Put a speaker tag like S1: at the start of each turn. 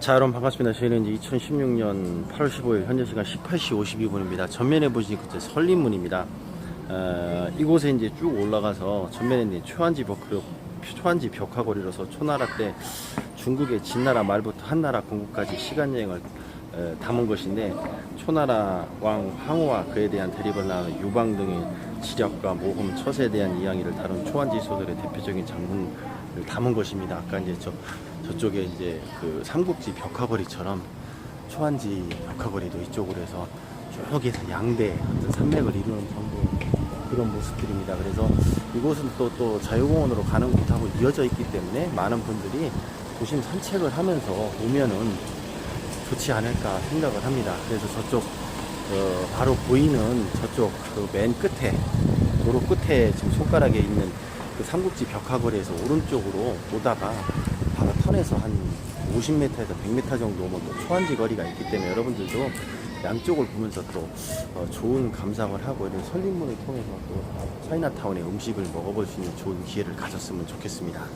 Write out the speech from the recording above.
S1: 자 여러분 반갑습니다. 저희는 이제 2016년 8월 15일 현재 시간 18시 52분입니다. 전면에 보시니까 이제 설린문입니다. 어, 이곳에 이제 쭉 올라가서 전면에 있는 초안지 벽 초안지 벽화거리로서 초나라 때 중국의 진나라 말부터 한나라 건국까지 시간 여행을 어, 담은 것인데 초나라 왕 황후와 그에 대한 대립을 나누는 유방 등의 지력과 모험, 처세에 대한 이야기를 다룬 초안지 소설의 대표적인 장문을 담은 것입니다. 아까 이제 저 저쪽에 이제 그 삼국지 벽화거리처럼 초안지 벽화거리도 이쪽으로 해서 쭉 해서 양대 산맥을 이루는 전부 그런 모습들입니다. 그래서 이곳은 또, 또 자유공원으로 가는 곳하고 이어져 있기 때문에 많은 분들이 도심 산책을 하면서 오면은 좋지 않을까 생각을 합니다. 그래서 저쪽 어, 바로 보이는 저쪽 그 맨 끝에 도로 끝에 지금 손가락에 있는 그 삼국지 벽화거리에서 오른쪽으로 오다가 바로 턴에서 한 50m에서 100m 정도 오면 또 초안지 거리가 있기 때문에 여러분들도 양쪽을 보면서 또 어, 좋은 감상을 하고 이런 설린문을 통해서 또 차이나타운의 음식을 먹어볼 수 있는 좋은 기회를 가졌으면 좋겠습니다.